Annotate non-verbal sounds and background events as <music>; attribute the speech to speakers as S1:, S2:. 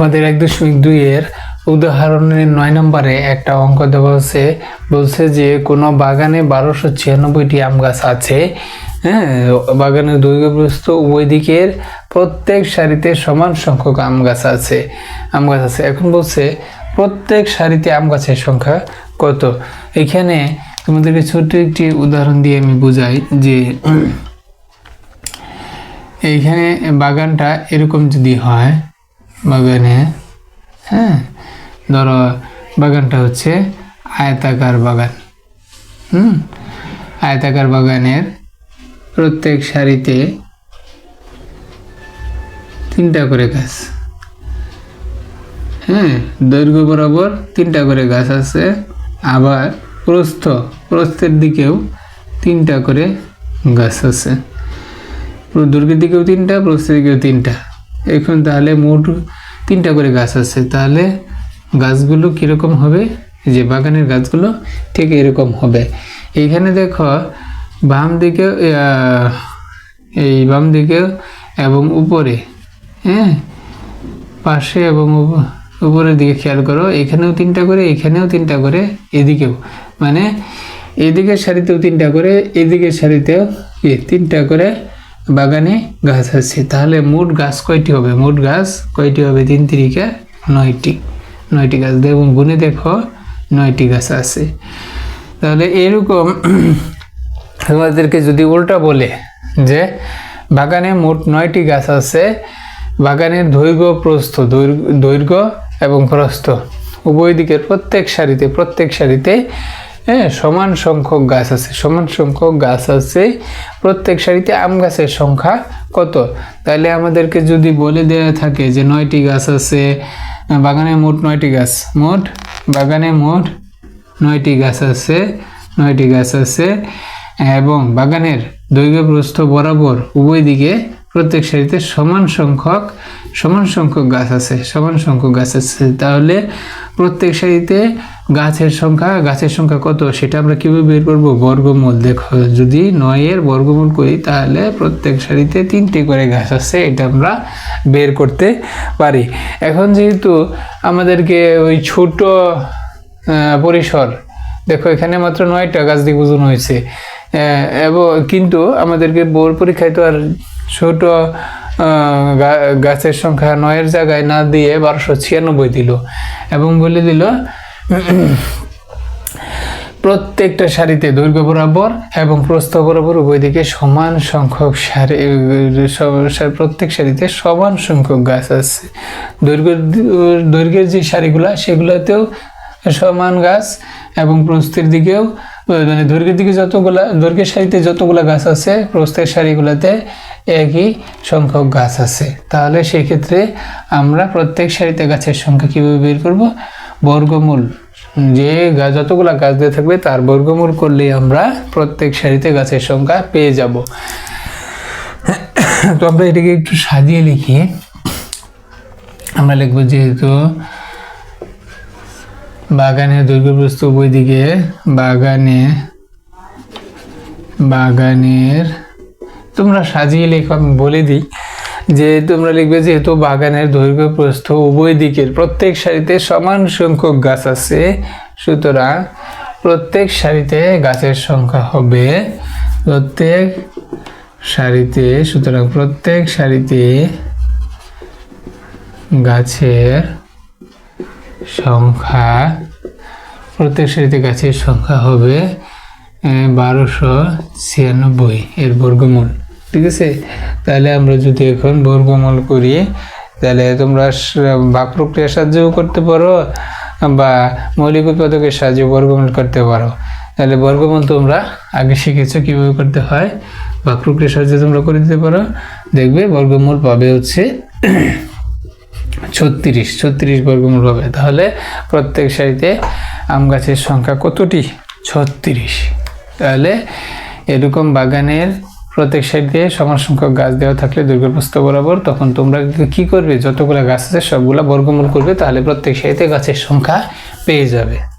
S1: আমাদের এক দশমিক দুইয়ের উদাহরণের নয় নম্বরে একটা অঙ্ক দেওয়া হচ্ছে বলছে যে কোনো বাগানে বারোশো ছিয়ানব্বইটি আম গাছ আছে। হ্যাঁ বাগানের দৈর্ঘ্যপ্রস্থ উভয় দিকের প্রত্যেক সারিতে সমান সংখ্যক আম গাছ আছে। আম গাছ আছে। এখন বলছে, প্রত্যেক সারিতে আম গাছের সংখ্যা কত? এখানে তোমাদেরকে ছোট্ট একটি উদাহরণ দিয়ে আমি বোঝাই যে এইখানে বাগানটা এরকম যদি হয় বাগানে হ্যাঁ? ধরো, বাগানটা হচ্ছে আয়তাকার বাগান। হুম? আয়তাকার বাগানের প্রত্যেক সারিতে তিনটা করে গাছ। হ্যাঁ? দৈর্ঘ্য বরাবর তিনটা করে গাছ আছে। আবার প্রস্থ, প্রস্থের দিকেও তিনটা করে গাছ আছে। দৈর্ঘ্যের দিকেও তিনটা, প্রস্থের দিকেও তিনটা। এখন তাহলে মোট তিনটা করে গাছ আছে। তাহলে গাছগুলো কীরকম হবে? যে বাগানের গাছগুলো ঠিক এরকম হবে। এইখানে দেখো বাম দিকে এই বাম দিকে এবং উপরে হ্যাঁ? পাশে এবং উপরের দিকে খেয়াল করো, এখানেও তিনটা করে, এখানেও তিনটা করে, এদিকেও। মানে এদিকের সারিতেও তিনটা করে, এদিকের সারিতেও এ তিনটা করে বাগানে গাছ আছে। তাহলে মোট গাছ কয়টি হবে? মোট গাছ কয়টি হবে? তিন তিরিকা নয়টি। নয়টি গাছ দেখুন গুনে দেখো, নয়টি গাছ আছে। তাহলে এরকম <clears throat> তোমাদেরকে যদি উল্টা বলে যে বাগানে মোট নয়টি গাছ আছে, বাগানের দৈর্ঘ্য প্রস্থ দৈর্ঘ্য এবং প্রস্থ উভয় দিকের প্রত্যেক সারিতে প্রত্যেক সারিতে হ্যাঁ সমান সংখ্যক গাছ আছে, সমান সংখ্যক গাছ আছে। প্রত্যেক সারিতে আম গাছের সংখ্যা কত? তাহলে আমাদেরকে যদি বলে দেওয়া থাকে যে নয়টি গাছ আছে, বাগানে মোট নয়টি গাছ? মোট? বাগানে মোট নয়টি গাছ আছে, নয়টি গাছ আছে। এবং বাগানের দৈর্ঘ্য প্রস্থ বরাবর উভয় দিকে প্রত্যেক সারিতে সমান সংখ্যক সমান সংখ্যক গাছ আছে, সমান সংখ্যক গাছ আছে। তাহলে প্রত্যেক সারিতে গাছের সংখ্যা গাছের সংখ্যা কত সেটা আমরা কীভাবে বের করব? বর্গমূল। দেখো, যদি নয়ের বর্গমূল করি, তাহলে প্রত্যেক সারিতে তিনটি করে গাছ আছে, এটা আমরা বের করতে পারি। এখন যেহেতু আমাদেরকে ওই ছোট পরিসর, দেখো এখানে মাত্র নয়টা গাছ দিয়ে বোঝানো হয়েছে। এবং কিন্তু আমাদেরকে বোর্ড পরীক্ষায় তো আর ছোট গাছের সংখ্যা নয়ের জায়গায় না দিয়ে বারোশো ছিয়ানব্বই দিল এবং বলে দিল, প্রত্যেকটা সারিতে দৈর্ঘ্য বরাবর এবং প্রস্থ বরাবর উভয় দিকে সমান সংখ্যক সারি প্রত্যেক সারিতে সমান সংখ্যক গাছ আছে। দৈর্ঘ্য, দৈর্ঘ্যের যে সারিগুলা, সেগুলোতেও সমান গাছ এবং প্রস্থের দিকেও মানে দৈর্ঘ্যের দিকে যতগুলা দৈর্ঘ্যের সারিতে যতগুলা গাছ আছে প্রস্থের সারিগুলোতে একই সংখ্যক গাছ আছে। তাহলে সেই ক্ষেত্রে আমরা প্রত্যেক সারিতে গাছের সংখ্যা কীভাবে বের করব? বর্গমূল। যে যতগুলা গাছ দিয়ে থাকবে, তার বর্গমূল করলেই আমরা প্রত্যেক সারিতে গাছের সংখ্যা পেয়ে যাব। <coughs> তো আমরা এটাকে একটু সাজিয়ে লিখি। আমরা লিখব যেহেতু বাগানের দৈর্ঘ্যপ্রস্থ উভয় দিকে বাগানে, বাগানের, তোমরা সাজিয়ে লেখো, আমি বলে দিই যে তোমরা লিখবে যেহেতু বাগানের দৈর্ঘ্য প্রস্থ উভয় দিকের প্রত্যেক সারিতে সমান সংখ্যক গাছ আছে, সুতরাং প্রত্যেক সারিতে গাছের সংখ্যা হবে প্রত্যেক সারিতে, সুতরাং প্রত্যেক সারিতে গাছের সংখ্যা প্রত্যেক সারিতে গাছের সংখ্যা হবে বারোশো ছিয়ানব্বই এর বর্গমূল। ঠিক আছে? তাহলে আমরা যদি এখন বর্গমূল করি, তাহলে তোমরা ভাগ প্রক্রিয়ার সাহায্যও করতে পারো, বা মৌলিক উৎপাদকের সাহায্যে বর্গমূল করতে পারো। তাহলে বর্গমূল তোমরা আগে শিখেছো কীভাবে করতে হয় ভাগ প্রক্রিয়ার সাহায্যে তোমরা করে দিতে পারো। দেখবে বর্গমূল পাবে হচ্ছে ছত্রিশ ছত্রিশ বর্গমূল হবে। তাহলে প্রত্যেক সারিতে আম গাছের সংখ্যা কতটি? ছত্রিশ। তাহলে এরকম বাগানের প্রত্যেক সারিতে সমান সংখ্যক গাছ দেওয়া থাকলে দুর্গপ্রস্থ বরাবর, তখন তোমরা কি করবে? যতগুলো গাছ আছে সবগুলো বর্গমূল করবে, তাহলে প্রত্যেক সারিতে গাছের সংখ্যা পেয়ে যাবে।